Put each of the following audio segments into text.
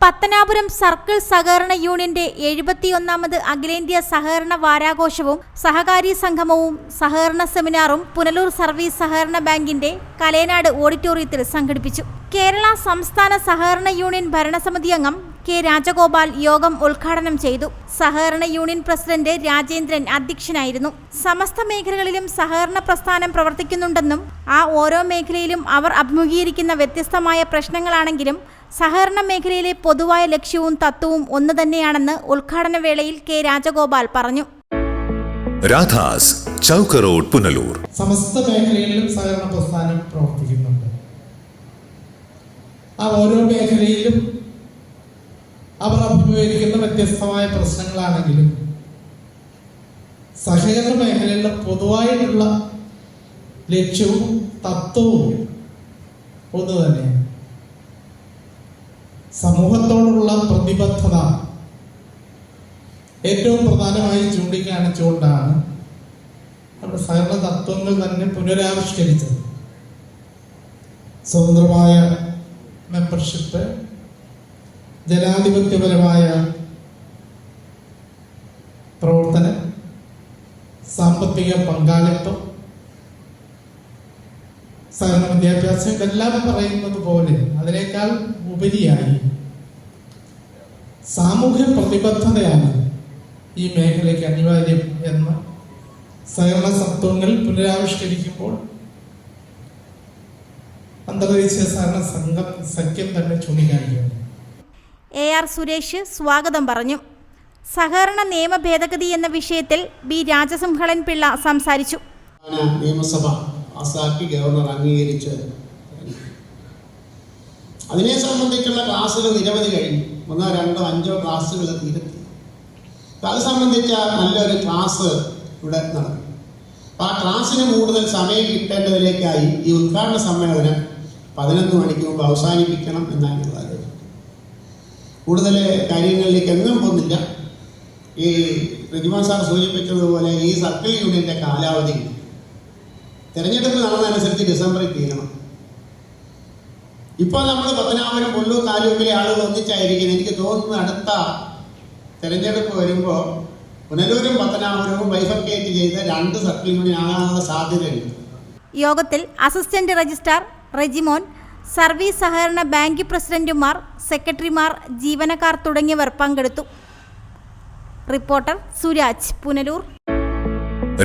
Pathanapuram circle സഹകരണ യൂണിയന്റെ എഴുപത്തിയൊന്നാമത് അഖിലേന്ത്യാ സഹകരണ വാരാഘോഷവും സഹകാരി സംഗമവും സഹകരണ സെമിനാറും പുനലൂർ സർവീസ് സഹകരണ ബാങ്കിന്റെ കലേനാട് ഓഡിറ്റോറിയത്തിൽ സംഘടിപ്പിച്ചു. കേരള സംസ്ഥാന സഹകരണ യൂണിയൻ ഭരണസമിതി അംഗം കെ രാജഗോപാൽ യോഗം ഉദ്ഘാടനം ചെയ്തു. സഹകരണ യൂണിയൻ പ്രസിഡന്റ് രാജേന്ദ്രൻ അധ്യക്ഷനായിരുന്നു. സമസ്ത മേഖലകളിലും സഹകരണ പ്രസ്ഥാനം പ്രവർത്തിക്കുന്നുണ്ടെന്നും ആ ഓരോ മേഖലയിലും അവർ അഭിമുഖീകരിക്കുന്ന വ്യത്യസ്തമായ പ്രശ്നങ്ങളാണെങ്കിലും സഹകരണ മേഖലയിലെ പൊതുവായ ലക്ഷ്യവും തത്വവും ഒന്നു തന്നെയാണെന്ന് ഉദ്ഘാടന വേളയിൽ കെ രാജഗോപാൽ പറഞ്ഞു. രാധാസ് ചൗക്ക് റോഡ് പുനലൂർ. സമസ്ത മേഖലയിലും സഹകരണ പ്രസ്ഥാനം പ്രവർത്തിക്കുന്നുണ്ട്. ആ ഓരോ മേഖലയിലും അവർ അഭിമുഖീകരിക്കുന്ന വ്യത്യസ്തമായ പ്രശ്നങ്ങളാണെങ്കിലും സഹകരണ മേഖലയിലെ പൊതുവായിട്ടുള്ള ലക്ഷ്യവും തത്വവും ഒന്ന് തന്നെയാണ്. സമൂഹത്തോടുള്ള പ്രതിബദ്ധത ഏറ്റവും പ്രധാനമായി ചൂണ്ടിക്കാണിച്ചുകൊണ്ടാണ് നമ്മുടെ സഹകരണ തത്വങ്ങൾ തന്നെ പുനരാവിഷ്കരിച്ചത്. സ്വതന്ത്രമായ മെമ്പർഷിപ്പ് ജനാധിപത്യപരമായ പ്രവർത്തനം സാമ്പത്തിക പങ്കാളിത്തം സഹകരണ വിദ്യാഭ്യാസം ഇതെല്ലാം പറയുന്നത് പോലെ അതിനേക്കാൾ ഉപരിയായി. സാമൂഹ്യ പ്രതിബദ്ധതയാണ് ഈ മേഖലയ്ക്ക് അനിവാര്യം എന്ന് സഹകരണ തത്വങ്ങൾ പുനരാവിഷ്കരിക്കുമ്പോൾ അന്തർദേശീയ സഹകരണ സംഘം സഖ്യം തന്നെ ചൂണ്ടിക്കാണിക്കുന്നു. എ ആർ സുരേഷ് സ്വാഗതം പറഞ്ഞു. സഹകരണ നിയമ ഭേദഗതി എന്ന വിഷയത്തിൽ ബി രാജസിംഹളൻ പിള്ള സംസാരിച്ചു. നിയമസഭ പാസാക്കി ഗവർണർ അംഗീകരിച്ച് അതിനെ സംബന്ധിച്ചുള്ള ക്ലാസ്സുകൾ നിരവധി കഴിഞ്ഞു. ഒന്നോ രണ്ടോ അഞ്ചോ ക്ലാസ്സുകൾ തീരത്തി അത് സംബന്ധിച്ച നല്ലൊരു ക്ലാസ് ഇവിടെ നടന്നു. അപ്പൊ ആ ക്ലാസ്സിന് കൂടുതൽ സമയം കിട്ടേണ്ടതിലേക്കായി ഈ ഉദ്ഘാടന സമ്മേളനം പതിനൊന്ന് മണിക്ക് മുമ്പ് അവസാനിപ്പിക്കണം എന്നാണ് ആലോചിച്ചത് കൂടുതൽ കാര്യങ്ങളിലേക്ക് എങ്ങും പോകുന്നില്ല. ഈ റജിമാൻ സാർ സൂചിപ്പിച്ചതുപോലെ ഈ സർക്കിൾ യൂണിയന്റെ കാലാവധി തിരഞ്ഞെടുപ്പ് നടന്നതനുസരിച്ച് ഡിസംബറിൽ തീരണം. ഇപ്പോൾ നമ്മൾ പത്തനാപുരം കൊല്ലൂർ താലൂക്കിലെ ആളുകൾ ഒന്നിച്ചായിരിക്കുന്നത് എനിക്ക് തോന്നുന്നു അടുത്ത തെരഞ്ഞെടുപ്പ് വരുമ്പോൾ പുനലൂരും പത്തനാപുരവും ബൈഫക്കേറ്റ് ചെയ്ത് രണ്ട് സർക്കിൾ യൂണിയൻ ആകാനുള്ള സാധ്യതയുണ്ട്. യോഗത്തിൽ അസിസ്റ്റന്റ് രജിസ്ട്രാർ റെജിമോൻ സർവീസ് സഹകരണ ബാങ്ക് പ്രസിഡന്റുമാർ സെക്രട്ടറിമാർ ജീവനക്കാർ തുടങ്ങിയവർ പങ്കെടുത്തു. റിപ്പോർട്ടർ സുരാജ് പുനലൂർ.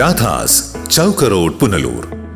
രാധാസ് ചൗക്കറോഡ് പുനലൂർ.